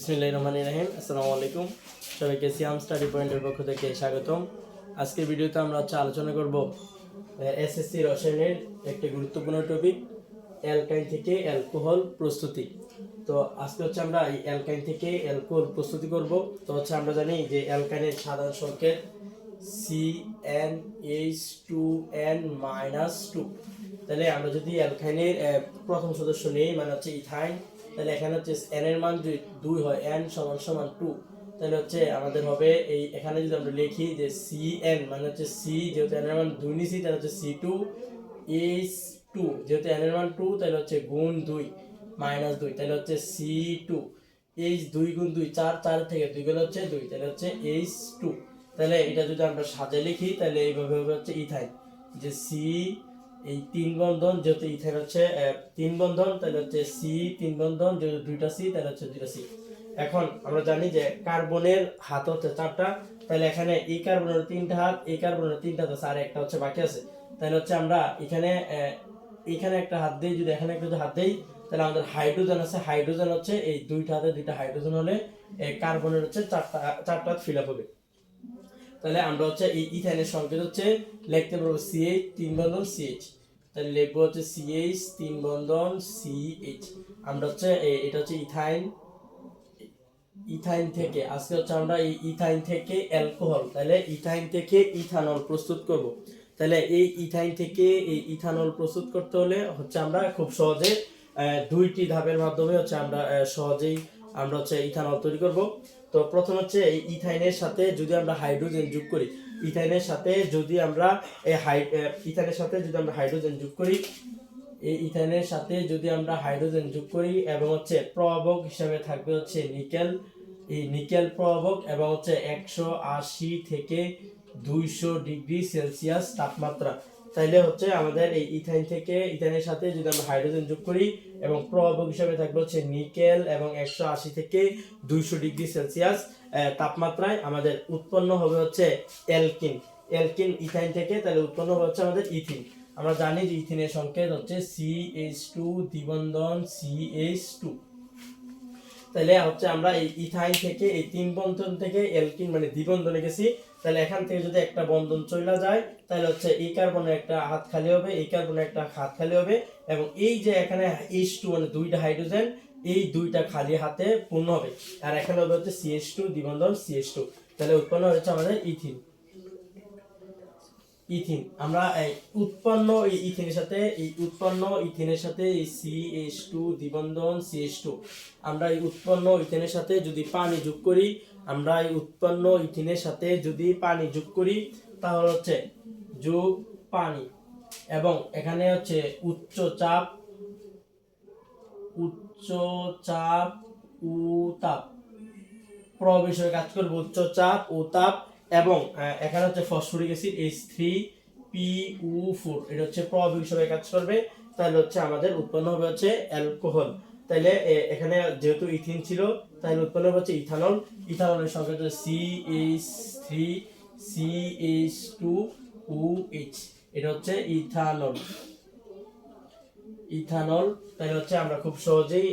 বিসমিল্লাহ রহমান রাহিম, আসসালামু আলাইকুম। সবাইকে সিয়াম স্টাডি পয়েন্টের পক্ষ থেকে স্বাগতম। আজকের ভিডিওতে আমরা হচ্ছে আলোচনা করব এসএসসি রসায়নের একটি গুরুত্বপূর্ণ টপিক অ্যালকাইন থেকে অ্যালকোহল প্রস্তুতি। তো আজকে হচ্ছে আমরা এই অ্যালকাইন থেকে অ্যালকোহল প্রস্তুতি করব। তো হচ্ছে আমরা জানি যে অ্যালকাইনের সাধারণ সংকেত C N H two N minus two তাহলে আমরা যদি অ্যালকাইনের প্রথম সদস্য নেই মানে হচ্ছে ইথাইন তাহলে এখানে হচ্ছে এন এর মান যদি দুই হয় এন সমান সমান টু তাহলে হচ্ছে আমাদের হবে এই, এখানে যদি আমরা লিখি যে সি এন মানে হচ্ছে সি যেহেতু এন এর মান দুই নিছি, তাহলে হচ্ছে সি টু এইচ টু যেহেতু এন এর মান টু তাহলে হচ্ছে গুণ দুই মাইনাস দুই, তাহলে হচ্ছে সি টু এইচ দুই গুণ দুই, চার চার থেকে দুই গেলে হচ্ছে দুই, তাহলে হচ্ছে এইচ টু তাহলে এটা যদি আমরা সাজে লিখি, তাহলে এইভাবে হবে হচ্ছে ইথাইন যে সি এই তিন বন্ধন যেহেতু ইথাইন হচ্ছে তিন বন্ধন, তাহলে হচ্ছে সি তিন বন্ধন, যেহেতু দুইটা সি তাহলে হচ্ছে দুইটা সি এখন আমরা জানি যে কার্বনের হাত হচ্ছে চারটা, তাহলে এখানে এই কার্বনের তিনটা হাত, এই কার্বনের তিনটা হাত আছে, আর একটা হচ্ছে বাকি আছে। তাহলে হচ্ছে আমরা এখানে এখানে একটা হাত দিই, যদি এখানে একটা হাত দিই, তাহলে আমাদের হাইড্রোজেন আছে। হাইড্রোজেন হচ্ছে এই দুইটা হাতে দুইটা হাইড্রোজেন হলে কার্বনের হচ্ছে চারটা চারটা হাত ফিল আপ হবে। তাহলে আমরা হচ্ছে এই ইথাইনের সংকেত হচ্ছে, লিখতে পারব সিএইচ তিন বন্ধন সিএইচ তাহলে লিখব হচ্ছে সিএইচ তিন বন্ধন সিএইচ আমরা হচ্ছে এটা হচ্ছে ইথাইন ইথাইন থেকে, আজকে হচ্ছে আমরা এই ইথাইন থেকে অ্যালকোহল, তাহলে ইথাইন থেকে ইথানল প্রস্তুত করব। তাহলে এই ইথাইন থেকে এই ইথানল প্রস্তুত করতে হলে হচ্ছে আমরা খুব সহজে দুইটি ধাপের মাধ্যমে হচ্ছে আমরা সহজেই আমরা হচ্ছে ইথানল তৈরি করব। তো প্রথম হচ্ছে এই ইথাইনের সাথে যদি আমরা হাইড্রোজেন যোগ করি ইথাইনের সাথে যদি আমরা এই হাই ইথানের সাথে যদি আমরা হাইড্রোজেন যোগ করি, এই ইথানের সাথে যদি আমরা হাইড্রোজেন যোগ করি এবং হচ্ছে প্রভাবক হিসাবে থাকবে হচ্ছে নিকেল। এই নিকেল প্রভাবক এবং হচ্ছে একশো আশি থেকে দুইশো ডিগ্রি সেলসিয়াস তাপমাত্রা। তাইলে হচ্ছে আমাদের এই ইথাইন থেকে ইথাইনের সাথে যদি আমরা হাইড্রোজেন যোগ করি এবং প্রভাবক হিসাবে থাকবে হচ্ছে নিকেল এবং একশো আশি থেকে দুইশো ডিগ্রি সেলসিয়াস তাপমাত্রায় আমাদের উৎপন্ন হবে হচ্ছে অ্যালকিন। অ্যালকিন ইথাইন থেকে তাহলে উৎপন্ন হবে হচ্ছে আমাদের ইথিন। আমরা জানি যে ইথিনের সংকেত হচ্ছে সি এইচ টু দ্বিবন্ধন সি এইচ টু তাহলে হচ্ছে আমরা এই ইথাইন থেকে এই তিন বন্ধন থেকে এলকিন মানে দ্বিবন্ধনে গেছি। তাহলে এখান থেকে যদি একটা বন্ধন চলে যায়, তাহলে হচ্ছে এই কার্বনের একটা হাত খালি হবে, এই কার্বনের একটা হাত খালি হবে এবং এই যে এখানে এইচ টু মানে দুইটা হাইড্রোজেন এই দুইটা খালি হাতে পূর্ণ হবে। আর এখানে হবে হচ্ছে সিএস টু দ্বিবন্ধন সিএস টু তাহলে উৎপন্ন হয়েছে আমাদের ইথিন। ইথিন। আমরা উৎপন্ন ইথিনের সাথে, এই উৎপন্ন ইথিনের সাথে এই সি এইচ টু দ্বিবন্ধন সি এইচ টু আমরা এই উৎপন্ন ইথিনের সাথে যদি পানি যোগ করি, আমরা এই উৎপন্ন ইথিনের সাথে যদি পানি যোগ করি, তাহলে হচ্ছে যোগ পানি। এবং এখানে হচ্ছে উচ্চ চাপ উচ্চ চাপ উতাপ হিসেবে কাজ করবে উচ্চ চাপ ও তাপ এবং এখানে হচ্ছে phosphoric acid H three P O four এটা হচ্ছে প্রভাব হিসেবে কাজ করবে। তাহলে হচ্ছে আমাদের উৎপন্ন হবে হচ্ছে অ্যালকোহল। তাহলে এখানে যেহেতু ইথিন ছিল, তাহলে উৎপন্ন হবে হচ্ছে ইথানল। ইথানলের সংখ্যা হচ্ছে C H three C H two O H এটা হচ্ছে ইথানল। ইথানল তাই হচ্ছে আমরা খুব সহজেই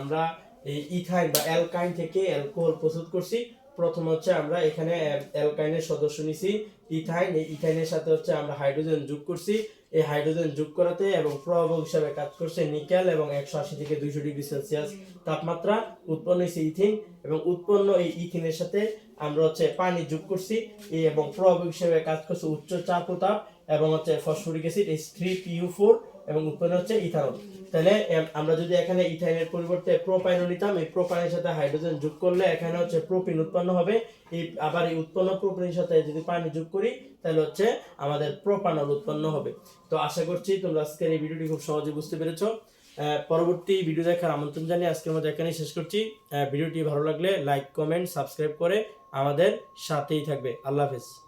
আমরা এই ইথাইন বা অ্যালকাইন থেকে অ্যালকোহল প্রস্তুত করছি। প্রথম হচ্ছে আমরা এখানে অ্যালকাইনের সদস্য নিছি, ইথাইন। এই ইথাইনের সাথে হচ্ছে আমরা হাইড্রোজেন যোগ করছি। এই হাইড্রোজেন যোগ করাতে এবং প্রভাবক হিসাবে কাজ করছে নিকেল এবং একশো আশি থেকে দুইশো ডিগ্রি সেলসিয়াস তাপমাত্রা। উৎপন্ন হয়েছে ইথিন এবং উৎপন্ন এই ইথিনের সাথে আমরা হচ্ছে পানি যোগ করছি। এবং প্রভাবক হিসাবে কাজ করছে উচ্চ চাপ ও তাপ এবং হচ্ছে phosphoric acid H three PO four এবং উৎপন্ন হচ্ছে ইথানল। তাহলে আমরা যদি এখানে ইথাইনের পরিবর্তে প্রোপাইন নিতাম, এই প্রোপাইনের সাথে হাইড্রোজেন যোগ করলে এখানে হচ্ছে প্রোপিন উৎপন্ন হবে। এই আবার এই উৎপন্ন প্রোপিনের সাথে যদি পানি যোগ করি, তাহলে হচ্ছে আমাদের প্রোপানল উৎপন্ন হবে। তো আশা করছি তোমরা আজকের এই ভিডিওটি খুব সহজে বুঝতে পেরেছ। পরবর্তী ভিডিও দেখার আমন্ত্রণ জানিয়ে আজকের মধ্যে এখানেই শেষ করছি। ভিডিওটি ভালো লাগলে লাইক, কমেন্ট, সাবস্ক্রাইব করে আমাদের সাথেই থাকবে। আল্লাহ হাফেজ।